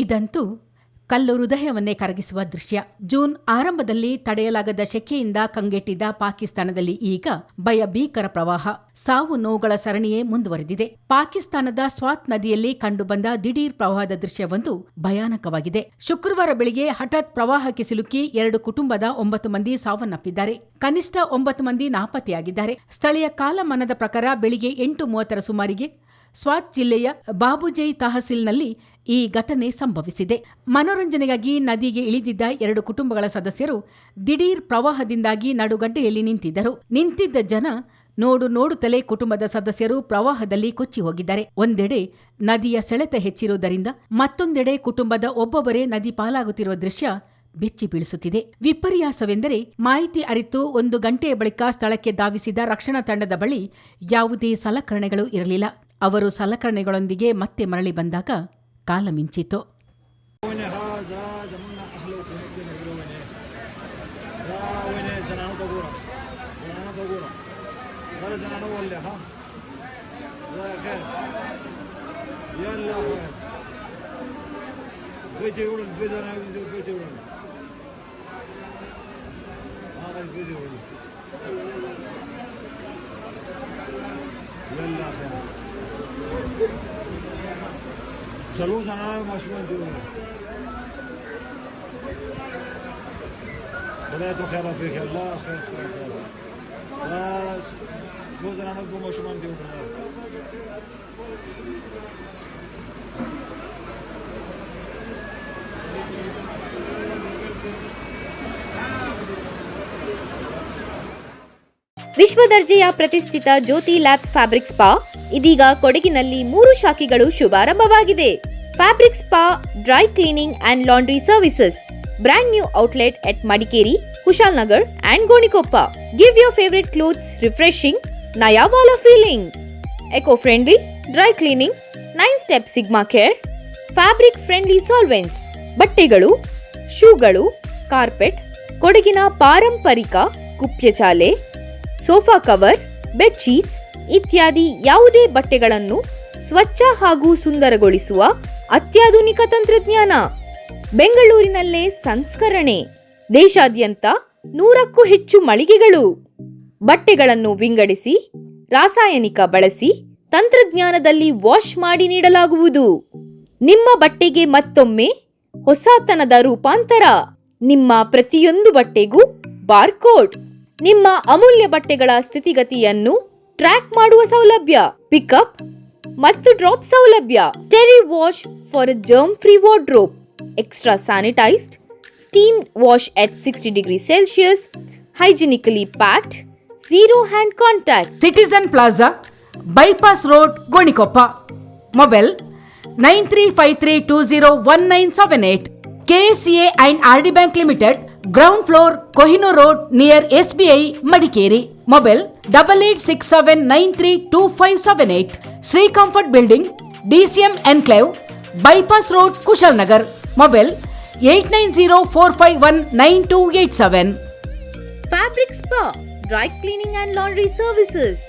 ಇದಂತೂ ಕಲ್ಲು ಹೃದಯವನ್ನೇ ಕರಗಿಸುವ ದೃಶ್ಯ. ಜೂನ್ ಆರಂಭದಲ್ಲಿ ತಡೆಯಲಾಗದ ಶೆಕೆಯಿಂದ ಕಂಗೆಟ್ಟಿದ್ದ ಪಾಕಿಸ್ತಾನದಲ್ಲಿ ಈಗ ಭಯ ಭೀಕರ ಪ್ರವಾಹ. ಸಾವು ನೋವುಗಳ ಸರಣಿಯೇ ಮುಂದುವರೆದಿದೆ. ಪಾಕಿಸ್ತಾನದ ಸ್ವಾತ್ ನದಿಯಲ್ಲಿ ಕಂಡುಬಂದ ದಿಢೀರ್ ಪ್ರವಾಹದ ದೃಶ್ಯವೊಂದು ಭಯಾನಕವಾಗಿದೆ. ಶುಕ್ರವಾರ ಬೆಳಿಗ್ಗೆ ಹಠಾತ್ ಪ್ರವಾಹಕ್ಕೆ ಸಿಲುಕಿ ಎರಡು ಕುಟುಂಬದ ಒಂಬತ್ತು ಮಂದಿ ಸಾವನ್ನಪ್ಪಿದ್ದಾರೆ. ಕನಿಷ್ಠ ಒಂಬತ್ತು ಮಂದಿ ನಾಪತ್ತೆಯಾಗಿದ್ದಾರೆ. ಸ್ಥಳೀಯ ಕಾಲಮಾನದ ಪ್ರಕಾರ ಬೆಳಿಗ್ಗೆ ಎಂಟು ಮೂವತ್ತರ ಸುಮಾರಿಗೆ ಸ್ವಾತ್ ಜಿಲ್ಲೆಯ ಬಾಬುಜೈ ತಹಸೀಲ್ನಲ್ಲಿ ಈ ಘಟನೆ ಸಂಭವಿಸಿದೆ. ಮನೋರಂಜನೆಗಾಗಿ ನದಿಗೆ ಇಳಿದಿದ್ದ ಎರಡು ಕುಟುಂಬಗಳ ಸದಸ್ಯರು ದಿಢೀರ್ ಪ್ರವಾಹದಿಂದಾಗಿ ನಡುಗಡ್ಡೆಯಲ್ಲಿ ನಿಂತಿದ್ದರು. ನಿಂತಿದ್ದ ಜನ ನೋಡು ನೋಡುತ್ತಲೇ ಕುಟುಂಬದ ಸದಸ್ಯರು ಪ್ರವಾಹದಲ್ಲಿ ಕೊಚ್ಚಿ ಹೋಗಿದ್ದಾರೆ. ಒಂದೆಡೆ ನದಿಯ ಸೆಳೆತ ಹೆಚ್ಚಿರುವುದರಿಂದ ಮತ್ತೊಂದೆಡೆ ಕುಟುಂಬದ ಒಬ್ಬೊಬ್ಬರೇ ನದಿ ಪಾಲಾಗುತ್ತಿರುವ ದೃಶ್ಯ ಬೆಚ್ಚಿ ಬೀಳಿಸುತ್ತಿದೆ. ವಿಪರ್ಯಾಸವೆಂದರೆ ಮಾಹಿತಿ ಅರಿತು ಒಂದು ಗಂಟೆಯ ಬಳಿಕ ಸ್ಥಳಕ್ಕೆ ಧಾವಿಸಿದ ರಕ್ಷಣಾ ತಂಡದ ಬಳಿ ಯಾವುದೇ ಸಲಕರಣೆಗಳು ಇರಲಿಲ್ಲ. ಅವರು ಸಲಕರಣೆಗಳೊಂದಿಗೆ ಮತ್ತೆ ಮರಳಿ ಬಂದಾಗ ಕಾಲಮಿಂಚಿತು Saludos a nada más 21. بدايته خير. فيك الله خير فيك الله بس بوزنا نقوم وشو ما ندير ವಿಶ್ವ ದರ್ಜೆಯ ಪ್ರತಿಷ್ಠಿತ ಜ್ಯೋತಿ ಲ್ಯಾಬ್ಸ್ ಫ್ಯಾಬ್ರಿಕ್ ಸ್ಪಾ, ಇದೀಗ ಕೊಡಗಿನಲ್ಲಿ ಮೂರು ಶಾಖೆಗಳು ಶುಭಾರಂಭವಾಗಿದೆ fabric spa, dry cleaning and laundry services, brand new outlet at Madikeri Kushalnagar and Gonikoppa. Give your favourite clothes refreshing ನಯಾವಾಲ feeling eco friendly dry cleaning nine step sigma care fabric friendly solvents ಬಟ್ಟೆಗಳು ಶೂಗಳು carpet ಕೊಡಗಿನ ಪಾರಂಪರಿಕ ಕುಪ್ಯಚಾಲೆ sofa cover bedsheets ಇತ್ಯಾದಿ ಯಾವುದೇ ಬಟ್ಟೆಗಳನ್ನು ಸ್ವಚ್ಛ ಹಾಗೂ ಸುಂದರಗೊಳಿಸುವ ಅತ್ಯಾಧುನಿಕ ತಂತ್ರಜ್ಞಾನ. ಬೆಂಗಳೂರಿನಲ್ಲೇ ಸಂಸ್ಕರಣೆ. ದೇಶಾದ್ಯಂತ ನೂರಕ್ಕೂ ಹೆಚ್ಚು ಮಳಿಗೆಗಳು. ಬಟ್ಟೆಗಳನ್ನು ವಿಂಗಡಿಸಿ, ರಾಸಾಯನಿಕ ಬಳಸಿ, ತಂತ್ರಜ್ಞಾನದಲ್ಲಿ ವಾಶ್ ಮಾಡಿ ನೀಡಲಾಗುವುದು. ನಿಮ್ಮ ಬಟ್ಟೆಗೆ ಮತ್ತೊಮ್ಮೆ ಹೊಸತನದ ರೂಪಾಂತರ. ನಿಮ್ಮ ಪ್ರತಿಯೊಂದು ಬಟ್ಟೆಗೂ ಬಾರ್ಕೋಡ್. ನಿಮ್ಮ ಅಮೂಲ್ಯ ಬಟ್ಟೆಗಳ ಸ್ಥಿತಿಗತಿಯನ್ನು ಟ್ರ್ಯಾಕ್ ಮಾಡುವ ಸೌಲಭ್ಯ ಪಿಕಪ್ ಮತ್ತು ಡ್ರಾಪ್ ಸೌಲಭ್ಯ. Terry wash for germ free wardrobe extra sanitised steam wash at sixty degree Celsius hygienically packed zero hand contact citizen plaza bypass road Gonikoppa mobile nine three five three two zero one nine seven eight A and R D bank limited ground floor Kohinoor road near SBI Madikeri mobile double eight six seven nine three two five seven eight Shri comfort building DCM enclave bypass road Kushalnagar mobile eight nine zero four five one nine two eight seven fabric spa dry cleaning and laundry services